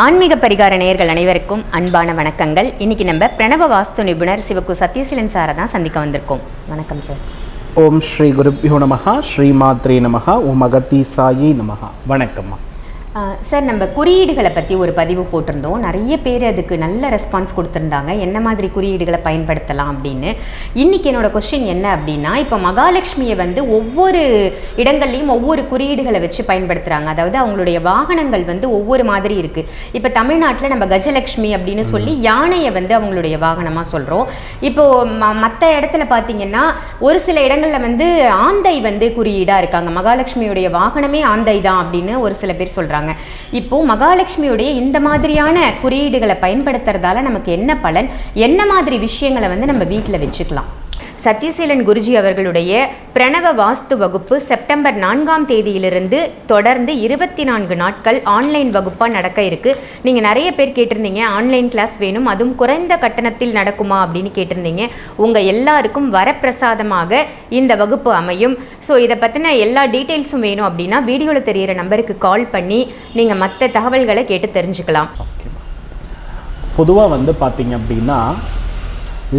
ஆன்மீக பரிகார நேயர்கள் அனைவருக்கும் அன்பான வணக்கங்கள். இன்னைக்கு நம்ம பிரணவ வாஸ்து நிபுணர் சிவக்கு சத்யசீலன் சாரை தான் சந்திக்க வந்திருக்கோம். வணக்கம் சார். ஓம் ஸ்ரீ குருப்யோ நமகா ஸ்ரீ மாத்ரே நமகா ஓம் அகத்தீசாயி நமகா வணக்கம்மா. சார் நம்ம குறியீடுகளை பற்றி ஒரு பதிவு போட்டிருந்தோம். நிறைய பேர் அதுக்கு நல்ல ரெஸ்பான்ஸ் கொடுத்துருந்தாங்க. என்ன மாதிரி குறியீடுகளை பயன்படுத்தலாம் அப்படின்னு. இன்னைக்கு என்னோட கொஸ்டின் என்ன அப்படின்னா இப்போ மகாலட்சுமியை வந்து ஒவ்வொரு இடங்கள்லையும் ஒவ்வொரு குறியீடுகளை வச்சு பயன்படுத்துகிறாங்க அதாவது அவங்களுடைய வாகனங்கள் வந்து ஒவ்வொரு மாதிரி இருக்குது இப்போ தமிழ்நாட்டில் நம்ம கஜலட்சுமி அப்படின்னு சொல்லி யானையை வந்து அவங்களுடைய வாகனமாக சொல்கிறோம் இப்போ மற்ற இடத்துல பார்த்தீங்கன்னா ஒரு சில இடங்களில் வந்து ஆந்தை வந்து குறியீடாக இருக்காங்க. மகாலட்சுமியுடைய வாகனமே ஆந்தை தான் அப்படின்னு ஒரு சில பேர் சொல்கிறாங்க இப்போ மகாலட்சுமியுடைய இந்த மாதிரியான குறியீடுகளை பயன்படுத்துறதால நமக்கு என்ன பலன்? என்ன மாதிரி விஷயங்களை வந்து நம்ம வீட்டில் வச்சுக்கலாம்? சத்யசீலன் குருஜி அவர்களுடைய பிரணவ வாஸ்து வகுப்பு செப்டம்பர் நான்காம் தேதியிலிருந்து தொடர்ந்து இருபத்தி நான்கு நாட்கள் ஆன்லைன் வகுப்பாக நடக்க இருக்கு. நீங்கள் நிறைய பேர் கேட்டிருந்தீங்க ஆன்லைன் கிளாஸ் வேணும் அதுவும் குறைந்த கட்டணத்தில் நடக்குமா அப்படின்னு கேட்டிருந்தீங்க. உங்கள் எல்லாருக்கும் வரப்பிரசாதமாக இந்த வகுப்பு அமையும். ஸோ இதை பற்றின எல்லா டீட்டெயில்ஸும் வேணும் அப்படின்னா வீடியோவில் தெரியிற நம்பருக்கு கால் பண்ணி நீங்கள் மற்ற தகவல்களை கேட்டு தெரிஞ்சுக்கலாம். பொதுவாக வந்து பார்த்தீங்க அப்படின்னா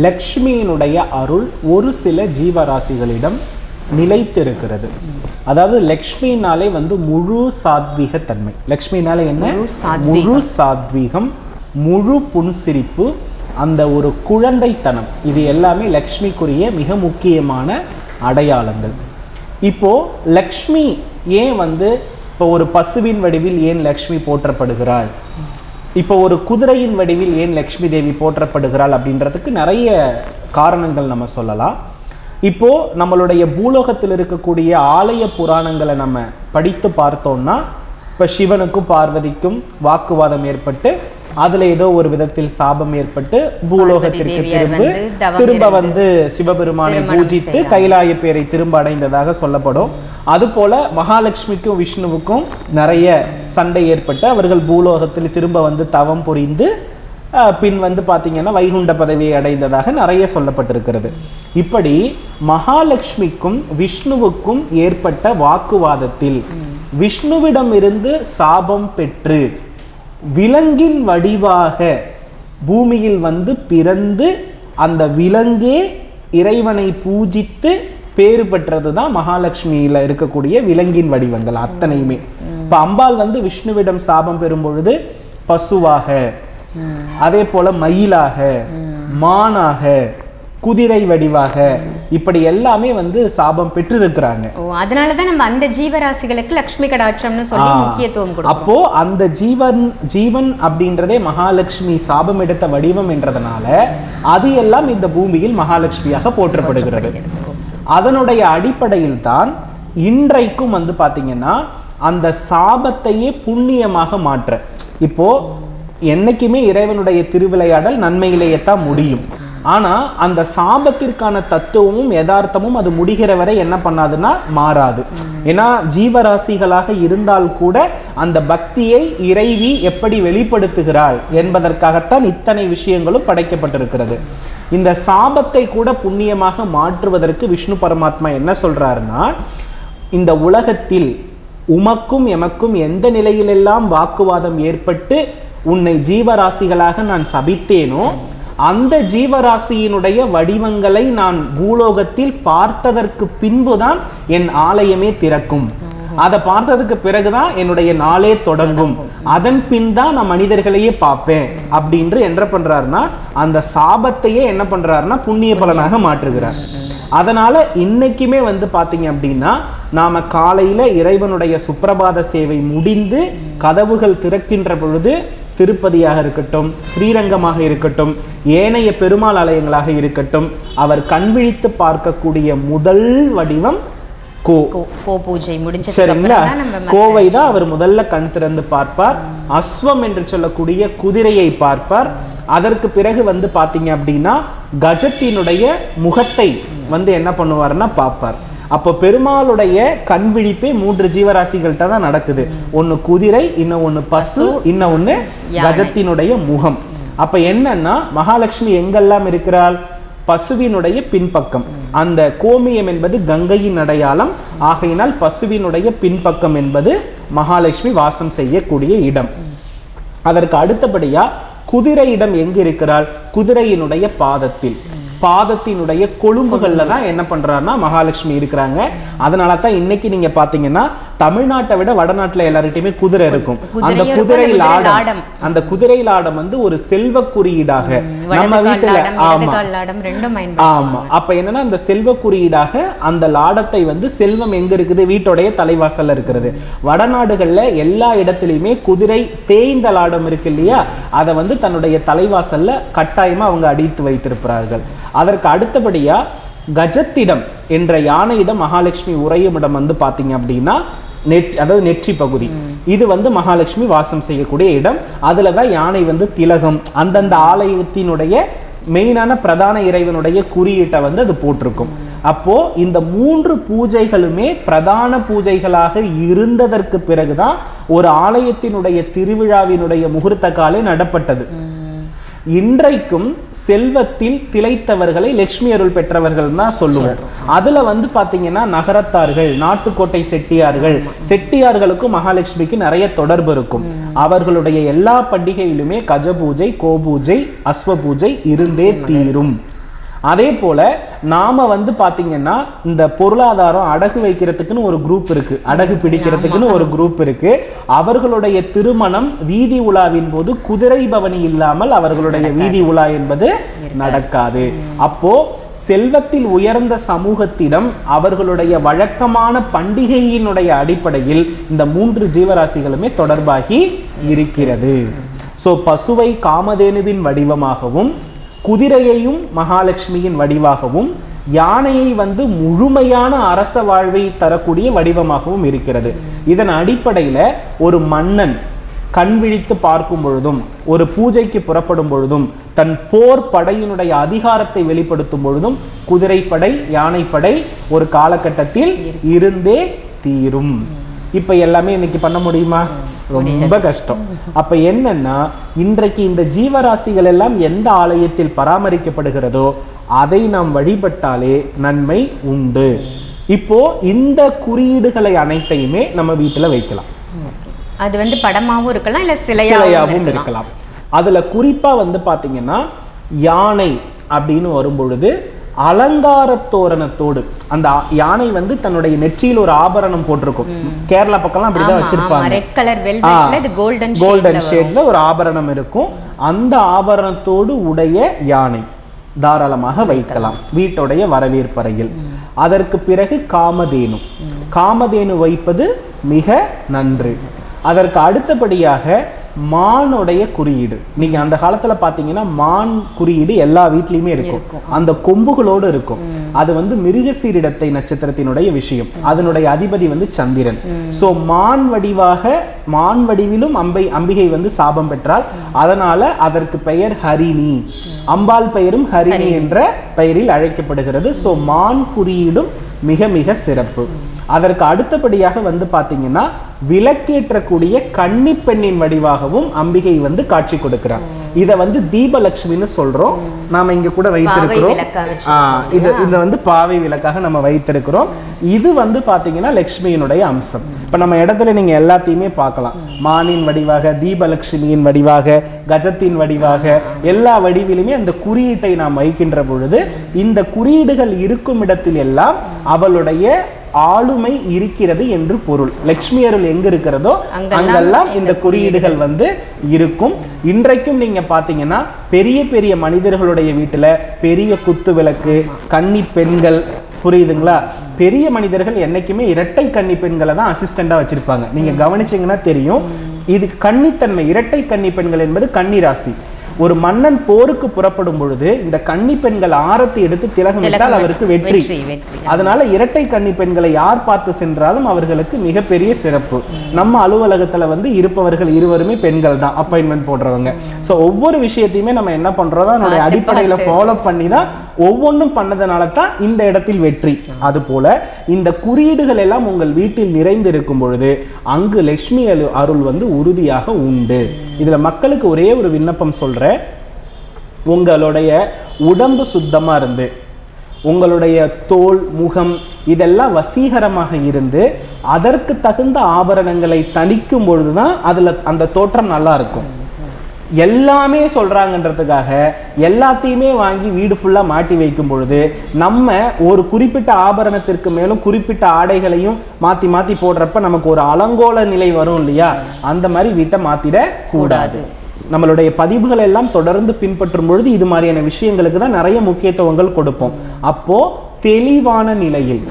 லக்ஷ்மியினுடைய அருள் ஒரு சில ஜீவராசிகளிடம் நிலைத்திருக்கிறது. அதாவது லக்ஷ்மினாலே வந்து முழு சாத்வீக தன்மை லக்ஷ்மினாலே என்ன? முழு சாத்வீகம். முழு புன்சிரிப்பு அந்த ஒரு குழந்தைத்தனம். இது எல்லாமே லக்ஷ்மிக்குரிய மிக முக்கியமான அடையாளங்கள். இப்போ லக்ஷ்மி ஏன் வந்து இப்போ ஒரு பசுவின் வடிவில் ஏன் லக்ஷ்மி போற்றப்படுகிறாள்? இப்போ ஒரு குதிரையின் வடிவில் ஏன் லக்ஷ்மி தேவி போற்றப்படுகிறாள் அப்படின்றதுக்கு நிறைய காரணங்கள் நம்ம சொல்லலாம். இப்போ நம்மளுடைய பூலோகத்தில் இருக்கக்கூடிய ஆலய புராணங்களை நம்ம படித்து பார்த்தோம்னா இப்போ சிவனுக்கும் பார்வதிக்கும் வாக்குவாதம் ஏற்பட்டு அதுல ஏதோ ஒரு விதத்தில் சாபம் ஏற்பட்டு பூலோகத்திற்கு திரும்ப திரும்ப இருந்து வந்து சிவபெருமானை பூஜித்து. கைலாய பேரை திரும்ப அடைந்ததாக சொல்லப்படும். அதுபோல மகாலட்சுமிக்கும் விஷ்ணுவுக்கும் நிறைய சண்டை ஏற்பட்டு அவர்கள் பூலோகத்தில் திரும்ப வந்து தவம் புரிந்து பின் வந்து பார்த்தீங்கன்னா வைகுண்ட பதவியை அடைந்ததாக நிறைய சொல்லப்பட்டிருக்கிறது. இப்படி மகாலட்சுமிக்கும் விஷ்ணுவுக்கும் ஏற்பட்ட வாக்குவாதத்தில் விஷ்ணுவிடமிருந்து சாபம் பெற்று விலங்கின் வடிவாக பூமியில் வந்து பிறந்து அந்த விலங்கே இறைவனை பூஜித்து பேறு பெற்றது தான் மகாலட்சுமியில இருக்கக்கூடிய விலங்கின் வடிவங்கள் அத்தனையுமே. இப்ப அம்பாள் வந்து விஷ்ணுவிடம் சாபம் பெறும் பொழுது பசுவாக அதே போல மயிலாக மானாக குதிரை வடிவாக இப்படி எல்லாமே வந்து சாபம் பெற்றிருக்கிறாங்க. ஓ அதனால தான் நம்ம அந்த ஜீவராசிகளுக்கு லக்ஷ்மி கடாட்சம்னு சொல்லி. முக்கியத்துவம் கொடுக்கும் அப்போ அந்த ஜீவன் ஜீவன் அப்படின்றதே மகாலட்சுமி சாபம் எடுத்த வடிவம் என்றதுனால அது எல்லாம் இந்த பூமியில் மகாலட்சுமியாக போற்றப்படுகிறது. அதனுடைய அடிப்படையில் தான் இன்றைக்கும் வந்து பாத்தீங்கன்னா அந்த சாபத்தையே புண்ணியமாக மாற்ற. இப்போ என்னைக்குமே இறைவனுடைய திருவிளையாடல் நன்மையிலேயே தான் முடியும். ஆனால் அந்த சாபத்திற்கான தத்துவமும் யதார்த்தமும் அது முடிகிற வரை என்ன பண்ணாதுன்னா மாறாது. ஏன்னா ஜீவராசிகளாக இருந்தால் கூட அந்த பக்தியை இறைவி எப்படி வெளிப்படுத்துகிறாள் என்பதற்காகத்தான் இத்தனை விஷயங்களும் படைக்கப்பட்டிருக்கிறது. இந்த சாபத்தை கூட புண்ணியமாக மாற்றுவதற்கு விஷ்ணு பரமாத்மா என்ன சொல்றாருன்னா இந்த உலகத்தில் உமக்கும் எமக்கும் எந்த நிலையிலெல்லாம் வாக்குவாதம் ஏற்பட்டு உன்னை ஜீவராசிகளாக நான் சபித்தேனோ அந்த ஜீவராசியினுடைய வடிவங்களை நான் பூலோகத்தில் பார்த்ததற்கு பின்புதான் என் ஆலயமே திறக்கும். அதை பார்த்ததுக்கு பிறகுதான் என்னுடைய நாளே தொடங்கும். அதன் பின் தான் நான் மனிதர்களையே பார்ப்பேன் அப்படின்று என்ன பண்றாருன்னா அந்த சாபத்தையே என்ன பண்றாருன்னா புண்ணிய பலனாக மாற்றுகிறார். அதனால இன்னைக்குமே வந்து பார்த்தீங்க அப்படின்னா நாம காலையில இறைவனுடைய சுப்பிரபாத சேவை முடிந்து கதவுகள் திறக்கின்ற பொழுது திருப்பதியாக இருக்கட்டும் ஸ்ரீரங்கமாக இருக்கட்டும் ஏனைய பெருமாள் ஆலயங்களாக இருக்கட்டும் அவர் கண்விழித்து பார்க்கக்கூடிய முதல் வடிவம் கோ. கோ- பூஜை முடிஞ்சதுக்கு சரிங்களா? கோவை தான் அவர் முதல்ல கண் திறந்து பார்ப்பார். அஸ்வம் என்று சொல்லக்கூடிய குதிரையை பார்ப்பார். அதற்கு பிறகு வந்து பாத்தீங்க அப்படின்னா கஜத்தினுடைய முகத்தை வந்து என்ன பண்ணுவார்னா பார்ப்பார். அப்போ பெருமாளுடைய கண் விழிப்பே மூன்று ஜீவராசிகள்கிட்ட தான் நடக்குது. ஒன்னு குதிரை இன்னும் ஒன்னு பசு இன்னும் யானை. கஜத்தினுடைய முகம். அப்ப என்னன்னா மகாலட்சுமி எங்கெல்லாம் இருக்கிறாள்? பசுவினுடைய பின்பக்கம். அந்த கோமியம் என்பது கங்கையின் அடையாளம். ஆகையினால் பசுவினுடைய பின்பக்கம் என்பது மகாலட்சுமி வாசம் செய்யக்கூடிய இடம். அதற்கு அடுத்தபடியா குதிரையிடம் எங்க இருக்கிறாள் குதிரையினுடைய பாதத்தில். பாதத்தினுடைய கொழும்புகள்ல தான் என்ன பண்றாருன்னா மகாலட்சுமி இருக்கிறாங்க. அதனால தான் இன்னைக்கு நீங்க பாத்தீங்கன்னா தமிழ்நாட்டை விட வடநாட்டுல எல்லார்கிட்டயுமே குதிரை இருக்கும். அந்த குதிரை லாடம். அந்த குதிரை லாடம் வந்து ஒரு செல்வ குறியீடாக. நம்ம வீட்டுல லாடம் இடது ஆமா. கால் லாடம் ரெண்டும் பயன்படுத்தும் ஆமா. அப்ப என்னன்னா அந்த செல்வ குறியீடாக அந்த லாடத்தை வந்து செல்வம் எங்க இருக்குது? வீட்டுடைய தலைவாசல்ல இருக்கிறது. வடநாடுகள்ல எல்லா இடத்துலயுமே குதிரை தேய்ந்த லாடம் இருக்கு இல்லையா? அதை வந்து தன்னுடைய தலைவாசல்ல கட்டாயமா அவங்க அடித்து வைத்திருக்கிறார்கள் அதற்கு அடுத்தபடியாக கஜத்திடம் என்ற யானையிடம் மகாலட்சுமி உறையும் இடம் வந்து பார்த்தீங்க அப்படின்னா நெட் அதாவது நெற்றி பகுதி. இது வந்து மகாலட்சுமி வாசம் செய்யக்கூடிய இடம். அதில் தான் யானை வந்து திலகம் அந்தந்த ஆலயத்தினுடைய மெயினான பிரதான இறைவனுடைய குறியீட்டை வந்து அது போட்டிருக்கும். அப்போ இந்த மூன்று பூஜைகளுமே பிரதான பூஜைகளாக இருந்ததற்கு பிறகுதான் ஒரு ஆலயத்தினுடைய திருவிழாவினுடைய முகூர்த்த காலை நடப்பட்டது. இன்றைக்கும் செல்வத்தில் திளைத்தவர்களை லட்சுமி அருள் பெற்றவர்கள் தான் சொல்லுவோம். அதுல வந்து பாத்தீங்கன்னா நகரத்தார்கள் நாட்டுக்கோட்டை செட்டியார்கள். செட்டியார்களுக்கும் மகாலட்சுமிக்கு நிறைய தொடர்பு இருக்கும். அவர்களுடைய எல்லா பண்டிகையிலுமே கஜ பூஜை கோபூஜை அஸ்வ பூஜை இருந்தே தீரும். அதே போல நாம வந்து பாத்தீங்கன்னா இந்த பொருளாதாரம் அடகு வைக்கிறதுக்குன்னு ஒரு குரூப் இருக்கு. அடகு பிடிக்கிறதுக்குன்னு ஒரு குரூப் இருக்கு. அவர்களுடைய திருமணம் வீதி உலாவின் போது குதிரை பவனி இல்லாமல் அவர்களுடைய வீதி உலா என்பது நடக்காது. அப்போ செல்வத்தில் உயர்ந்த சமூகத்திடம் அவர்களுடைய வழக்கமான பண்டிகையினுடைய அடிப்படையில் இந்த மூன்று ஜீவராசிகளுமே தொடர்பாகி இருக்கிறது. சோ பசுவை காமதேனுவின் வடிவமாகவும் குதிரையையும் மகாலட்சுமியின் வடிவாகவும் யானையை வந்து முழுமையான அரச வாழ்வை தரக்கூடிய வடிவமாகவும் இருக்கிறது. இதன் அடிப்படையில ஒரு மன்னன் கண் விழித்து பார்க்கும் பொழுதும் ஒரு பூஜைக்கு புறப்படும் பொழுதும் தன் போர் படையினுடைய அதிகாரத்தை வெளிப்படுத்தும் பொழுதும் குதிரைப்படை யானைப்படை ஒரு காலகட்டத்தில் இருந்தே தீரும். இப்ப எல்லாமே இன்னைக்கு பண்ண முடியுமா? ரொம்ப கஷ்டம். அப்ப என்னன்னா இன்றைக்கு இந்த ஜீவராசிகள் எல்லாம் எந்த ஆலயத்தில் பராமரிக்கப்படுகிறதோ அதை நாம் வழிபட்டாலே நன்மை உண்டு. இப்போ இந்த குறியீடுகளை அனைத்தையுமே நம்ம வீட்டுல வைக்கலாம். அது வந்து படமாவும் இருக்கலாம் இல்ல சிலையாவும் சிலையாகவும் இருக்கலாம்? இருக்கலாம். அதுல குறிப்பா வந்து பாத்தீங்கன்னா யானை அப்படின்னு வரும்பொழுது அலங்கார தோரணத்தோடு அந்த யானை வந்து தன்னுடைய நெற்றியில் ஒரு ஆபரணம் போட்டிருக்கும். கேரளா பக்கம்லாம் அப்படிதான் வச்சிருப்பாங்க. ரெட் கலர் வெல்வெட்ல இது கோல்டன் கோல்டன் ஷேட்ல ஒரு ஆபரணம் இருக்கும். அந்த ஆபரணத்தோடு உடைய யானை தாராளமாக வைக்கலாம். வீட்டுடைய வரவேற்பறையில். அதற்கு பிறகு காமதேனு. காமதேனு வைப்பது மிக நன்று. அதற்கு அடுத்தபடியாக மானுடைய குறியீடு. நீங்க அந்த காலத்துல பாத்தீங்கன்னா மான் குறியீடு எல்லா வீட்லயுமே இருக்கும். அந்த கொம்புகளோடு இருக்கும். அது வந்து மிருகசீரிடத்தை நட்சத்திரத்தினுடைய விஷயம். அதனுடைய அதிபதி வந்து சந்திரன். சோ மான் வடிவாக மான் வடிவிலும் அம்பை அம்பிகை வந்து சாபம் பெற்றால் அதனால அதற்கு பெயர் ஹரிணி. அம்பாள் பெயரும் ஹரிணி என்ற பெயரில் அழைக்கப்படுகிறது. சோ மான் குறியீடும் மிக மிக சிறப்பு. அதற்கு அடுத்தபடியாக வந்து பாத்தீங்கன்னா விளக்கேற்றக்கூடிய கன்னி பெண்ணின் வடிவாகவும் அம்பிகை வந்து காட்சி கொடுக்கிறார். இத வந்து தீபலட்சுமின்னு சொல்றோம். நாம இங்க கூட வைத்திருக்கிறோம். இது இந்த வந்து பாவை விளக்காக நம்ம வைத்திருக்கிறோம். இது வந்து பாத்தீங்கன்னா லக்ஷ்மியினுடைய அம்சம். இப்ப நம்ம இடத்துல நீங்க எல்லாத்தையுமே பார்க்கலாம். மானின் வடிவாக தீபலட்சுமியின் வடிவாக கஜத்தின் வடிவாக எல்லா வடிவிலுமே அந்த குறியீட்டை நாம் வைக்கின்ற பொழுது இந்த குறியீடுகள் இருக்கும் இடத்தில் எல்லாம் அவளுடைய ஆளுமை இருக்கிறது என்று பொருள். லக்ஷ்மி அருள் எங்க இருக்கிறதோ அங்கெல்லாம் இந்த குறியீடுகள் வந்து இருக்கும். இன்றைக்கும் நீங்க பாத்தீங்கன்னா பெரிய பெரிய மனிதர்களுடைய வீட்டுல பெரிய குத்து விளக்கு கன்னி பெண்கள் புரியுதுங்களா? பெரிய மனிதர்கள் என்னைக்குமே இரட்டை கன்னி பெண்களை தான் அசிஸ்டண்டா வச்சிருப்பாங்க. நீங்க கவனிச்சீங்கன்னா தெரியும். இது கன்னித்தன்மை. இரட்டை கன்னி பெண்கள் என்பது கன்னி ராசி. ஒரு மன்னன் போருக்கு புறப்படும் பொழுது இந்த கன்னி பெண்கள் ஆரத்தி எடுத்து திலகமிட்டால் திலகம் அவருக்கு வெற்றி. அதனால இரட்டை கன்னி பெண்களை யார் பார்த்து சென்றாலும் அவர்களுக்கு மிகப்பெரிய சிறப்பு. நம்ம அலுவலகத்துல வந்து இருப்பவர்கள் இருவருமே பெண்கள் தான் அப்பாயின்மெண்ட் போடுறவங்க. சோ ஒவ்வொரு விஷயத்தையுமே நம்ம என்ன பண்றோம் அதனுடைய அடிப்படையில ஃபாலோ பண்ணி தான் ஒவ்வொன்றும் பண்ணதுனால தான் இந்த இடத்தில் வெற்றி. அதுபோல இந்த குறியீடுகள் எல்லாம் உங்கள் வீட்டில் நிறைந்திருக்கும் பொழுது அங்கு லக்ஷ்மி அரு அருள் வந்து உறுதியாக உண்டு. இதில் மக்களுக்கு ஒரே ஒரு விண்ணப்பம் சொல்கிறேன் உங்களுடைய உடம்பு சுத்தமாக இருந்து உங்களுடைய தோல் முகம் இதெல்லாம் வசீகரமாக இருந்து அதற்கு தகுந்த ஆபரணங்களை தணிக்கும் பொழுதுதான் அதில் அந்த தோற்றம் நல்லா இருக்கும். எல்லாமே சொல்கிறாங்கன்றதுக்காக எல்லாத்தையுமே வாங்கி வீடு ஃபுல்லாக மாட்டி வைக்கும் பொழுது நம்ம ஒரு குறிப்பிட்ட ஆபரணத்திற்கு மேலும் குறிப்பிட்ட ஆடைகளையும் மாற்றி மாற்றி போடுறப்ப நமக்கு ஒரு அலங்கோல நிலை வரும் இல்லையா? அந்த மாதிரி வீட்டை மாற்றிட கூடாது. நம்மளுடைய பதிவுகள் எல்லாம் தொடர்ந்து பின்பற்றும் பொழுது இது மாதிரியான விஷயங்களுக்கு தான் நிறைய முக்கியத்துவங்கள் கொடுப்போம். அப்போ தெளிவான நிலையில்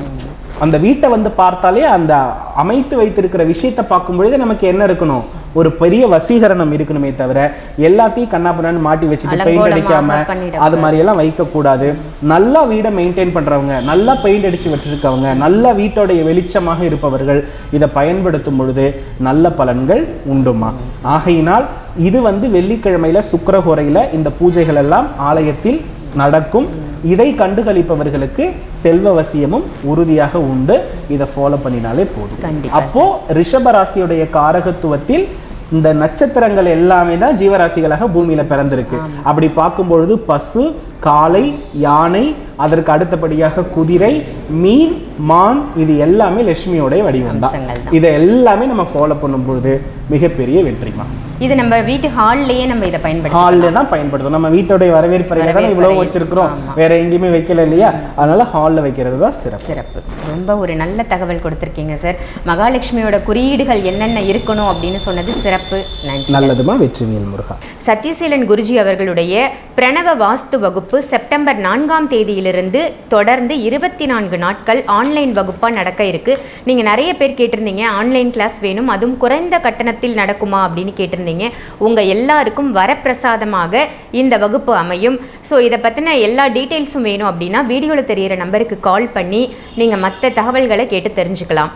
அந்த வீட்டை வந்து பார்த்தாலே அந்த அமைத்து வைத்திருக்கிற விஷயத்தை பார்க்கும் பொழுது நமக்கு என்ன இருக்கணும்? ஒரு பெரிய வசீகரணம் இருக்கணுமே தவிர எல்லாத்தையும் கண்ணாப்பண்ணு மாட்டி வச்சுட்டு பெயிண்ட் அடிக்காம. அது மாதிரி எல்லாம் வைக்க கூடாது நல்லா வீடை மெயின்டைன் பண்றவங்க நல்லா பெயிண்ட் அடிச்சு வச்சிருக்கவங்க நல்ல வீட்டோடைய வெளிச்சமாக இருப்பவர்கள் இதை பயன்படுத்தும் பொழுது நல்ல பலன்கள் உண்டுமா ஆகையினால் இது வந்து வெள்ளிக்கிழமையில சுக்கிரஹோரையில இந்த பூஜைகள் எல்லாம் ஆலயத்தில் நடக்கும். இதை கண்டுகளிப்பவர்களுக்கு செல்வவசியமும் உறுதியாக உண்டு. இதை ஃபாலோ பண்ணினாலே போதும். அப்போ ரிஷப ராசியுடைய காரகத்துவத்தில் இந்த நட்சத்திரங்கள் எல்லாமே தான் ஜீவராசிகளாக பூமியில பிறந்திருக்கு. அப்படி பார்க்கும் பொழுது பசு காளை யானை அதற்கு அடுத்தபடியாக குதிரை மீன் மான் இது எல்லாமே லட்சுமியோடைய வடிவம் தான் இதை எல்லாமே நம்ம ஃபாலோ பண்ணும் பொழுது மிகப்பெரிய வெற்றிமா. இது நம்ம வீட்டு ஹால்லையே நம்ம இதை பயன்படுத்தலாம் ஹாலில் தான் பயன்படுத்தும் நம்ம வீட்டோடைய வரவேற்பறையில தான் இவ்வளவு வரவேற்பறை. வச்சிருக்கிறோம். வேற எங்கேயுமே வைக்கல இல்லையா? அதனால ஹாலில் வைக்கிறது தான் சிறப்பு. சிறப்பு. ரொம்ப ஒரு நல்ல தகவல் கொடுத்துருக்கீங்க சார் மகாலட்சுமியோட குறியீடுகள் என்னென்ன இருக்கணும் அப்படின்னு சொன்னது சிறப்பு. நன்றி நல்லதுமா வெற்றிவேல் முருகா. சத்யசீலன் குருஜி அவர்களுடைய பிரணவ வாஸ்து வகுப்பு செப்டம்பர் நான்காம் தேதியிலிருந்து தொடர்ந்து இருபத்தி நான்கு நாட்கள் ஆன்லைன் வகுப்பாக நடக்க இருக்கு. நீங்கள் நிறைய பேர் கேட்டிருந்தீங்க ஆன்லைன் கிளாஸ் வேணும் அதுவும் குறைந்த கட்டணத்தில் நடக்குமா அப்படின்னு கேட்டிருந்தீங்க. உங்கள் எல்லாருக்கும் வரப்பிரசாதமாக இந்த வகுப்பு அமையும். ஸோ இதை பற்றின எல்லா டீட்டெயில்ஸும் வேணும் அப்படின்னா வீடியோவில் தெரியிற நம்பருக்கு கால் பண்ணி நீங்கள் மற்ற தகவல்களை கேட்டு தெரிஞ்சுக்கலாம்.